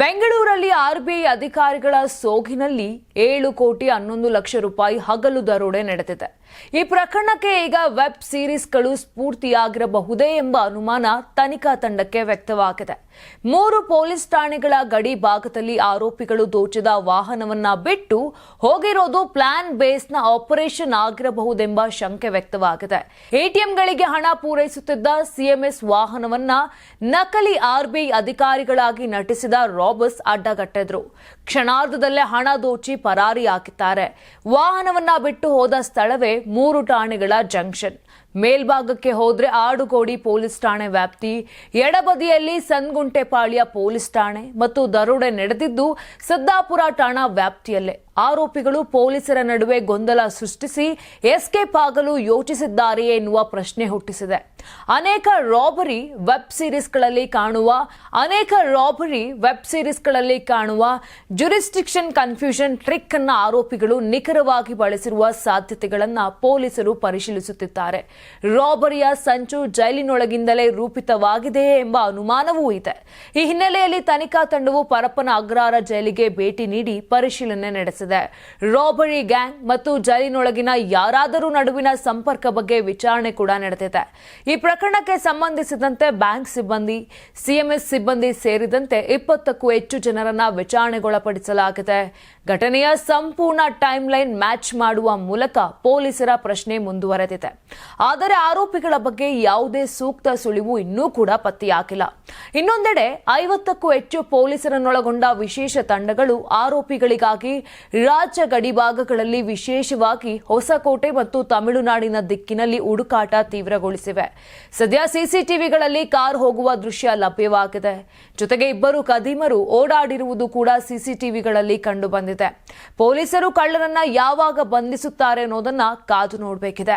ಬೆಂಗಳೂರಲ್ಲಿ ಆರ್ಬಿಐ ಅಧಿಕಾರಿಗಳ ಸೋಗಿನಲ್ಲಿ ಏಳು ಕೋಟಿ ಹನ್ನೊಂದು ಲಕ್ಷ ರೂಪಾಯಿ ಹಗಲು ದರೋಡೆ ನಡೆದಿದೆ. ಈ ಪ್ರಕರಣಕ್ಕೆ ಈಗ ವೆಬ್ ಸೀರೀಸ್ಗಳು ಸ್ಫೂರ್ತಿಯಾಗಿರಬಹುದೇ ಎಂಬ ಅನುಮಾನ ತನಿಖಾ ತಂಡಕ್ಕೆ ವ್ಯಕ್ತವಾಗಿದೆ. ಮೂರು ಪೊಲೀಸ್ ಠಾಣೆಗಳ ಗಡಿ ಭಾಗದಲ್ಲಿ ಆರೋಪಿಗಳು ದೋಚಿದ ವಾಹನವನ್ನ ಬಿಟ್ಟು ಹೋಗಿರೋದು ಪ್ಲಾನ್ ಬೇಸ್ನ ಆಪರೇಷನ್ ಆಗಿರಬಹುದೆಂಬ ಶಂಕೆ ವ್ಯಕ್ತವಾಗಿದೆ. ಎಟಿಎಂಗಳಿಗೆ ಹಣ ಪೂರೈಸುತ್ತಿದ್ದ ಸಿಎಂಎಸ್ ವಾಹನವನ್ನ ನಕಲಿ ಆರ್ಬಿಐ ಅಧಿಕಾರಿಗಳಾಗಿ ನಟಿಸಿದ ರಾಬರ್ಸ್ ಅಡ್ಡಗಟ್ಟಿದ್ರು. ಕ್ಷಣಾರ್ಧದಲ್ಲೇ ಹಣ ದೋಚಿ ಪರಾರಿ ಹಾಕಿದ್ದಾರೆ ವಾಹನವನ್ನ ಬಿಟ್ಟು ಹೋದ ಸ್ಥಳವೇ ಮೂರು ಠಾಣೆಗಳ ಜಂಕ್ಷನ್. ಮೇಲ್ಭಾಗಕ್ಕೆ ಹೋದ್ರೆ ಆಡುಗೋಡಿ ಪೊಲೀಸ್ ಠಾಣೆ ವ್ಯಾಪ್ತಿ, ಎಡಬದಿಯಲ್ಲಿ ಸನ್ಗುಂಟೆಪಾಳ್ಯ ಪೊಲೀಸ್ ಠಾಣೆ ಮತ್ತು ದರೋಡೆ ನಡೆದಿದ್ದು ಸಿದ್ದಾಪುರ ಠಾಣಾ ವ್ಯಾಪ್ತಿಯಲ್ಲೇ. ಆರೋಪಿಗಳು ಪೊಲೀಸರ ನಡುವೆ ಗೊಂದಲ ಸೃಷ್ಟಿಸಿ ಎಸ್ಕೇಪ್ ಆಗಲು ಯೋಚಿಸಿದ್ದಾರೆಯೇ ಎನ್ನುವ ಪ್ರಶ್ನೆ ಹುಟ್ಟಿಸಿದೆ. ಅನೇಕ ರಾಬರಿ ವೆಬ್ ಸೀರೀಸ್ಗಳಲ್ಲಿ ಕಾಣುವ, ಅನೇಕ ರಾಬರಿ ವೆಬ್ ಸೀರೀಸ್ಗಳಲ್ಲಿ ಕಾಣುವ ಜುರಿಸ್ಟಿಕ್ಷನ್ ಕನ್ಫ್ಯೂಷನ್ ಟ್ರಿಕ್ ಅನ್ನ ಆರೋಪಿಗಳು ನಿಖರವಾಗಿ ಬಳಸಿರುವ ಸಾಧ್ಯತೆಗಳನ್ನು ಪೊಲೀಸರು ಪರಿಶೀಲಿಸುತ್ತಿದ್ದಾರೆ. ರಾಬರಿಯ ಸಂಚು ಜೈಲಿನೊಳಗಿಂದಲೇ ರೂಪಿತವಾಗಿದೆಯೇ ಎಂಬ ಅನುಮಾನವೂ ಇದೆ. ಈ ಹಿನ್ನೆಲೆಯಲ್ಲಿ ತನಿಖಾ ತಂಡವು ಪರಪ್ಪನ ಅಗ್ರಹಾರ ಜೈಲಿಗೆ ಭೇಟಿ ನೀಡಿ ಪರಿಶೀಲನೆ ನಡೆಸಿದೆ. ರಾಬರಿ ಗ್ಯಾಂಗ್ ಮತ್ತು ಜೈಲಿನೊಳಗಿನ ಯಾರಾದರೂ ನಡುವಿನ ಸಂಪರ್ಕ ಬಗ್ಗೆ ವಿಚಾರಣೆ ಕೂಡ ನಡೆದಿದೆ. ಈ ಪ್ರಕರಣಕ್ಕೆ ಸಂಬಂಧಿಸಿದಂತೆ ಬ್ಯಾಂಕ್ ಸಿಬ್ಬಂದಿ, ಸಿಎಂಎಸ್ ಸಿಬ್ಬಂದಿ ಸೇರಿದಂತೆ ಇಪ್ಪತ್ತಕ್ಕೂ ಹೆಚ್ಚು ಜನರನ್ನ ವಿಚಾರಣೆಗೊಳಪಡಿಸಲಾಗಿದೆ. ಘಟನೆಯ ಸಂಪೂರ್ಣ ಟೈಮ್ ಲೈನ್ ಮ್ಯಾಚ್ ಮಾಡುವ ಮೂಲಕ ಪೊಲೀಸರ ಪ್ರಶ್ನೆ ಮುಂದುವರೆದಿದೆ. ಆದರೆ ಆರೋಪಿಗಳ ಬಗ್ಗೆ ಯಾವುದೇ ಸೂಕ್ತ ಸುಳಿವು ಇನ್ನೂ ಕೂಡ ಪತ್ತೆಯಾಗಿಲ್ಲ. ಇನ್ನೊಂದೆಡೆ ಐವತ್ತಕ್ಕೂ ಹೆಚ್ಚು ಪೊಲೀಸರನ್ನೊಳಗೊಂಡ ವಿಶೇಷ ತಂಡಗಳು ಆರೋಪಿಗಳಿಗಾಗಿ ರಾಜ್ಯ ಗಡಿಭಾಗಗಳಲ್ಲಿ ವಿಶೇಷವಾಗಿ ಹೊಸಕೋಟೆ ಮತ್ತು ತಮಿಳುನಾಡಿನ ದಿಕ್ಕಿನಲ್ಲಿ ಹುಡುಕಾಟ ತೀವ್ರಗೊಳಿಸಿವೆ. ಸದ್ಯ ಸಿಸಿಟಿವಿಗಳಲ್ಲಿ ಕಾರ್ ಹೋಗುವ ದೃಶ್ಯ ಲಭ್ಯವಾಗಿದೆ. ಜೊತೆಗೆ ಇಬ್ಬರು ಕದೀಮರು ಓಡಾಡಿರುವುದು ಕೂಡ ಸಿಸಿಟಿವಿಗಳಲ್ಲಿ ಕಂಡುಬಂದಿದೆ. ಪೊಲೀಸರು ಕಳ್ಳರನ್ನ ಯಾವಾಗ ಬಂಧಿಸುತ್ತಾರೆ ಅನ್ನೋದನ್ನ ಕಾದು ನೋಡಬೇಕಿದೆ.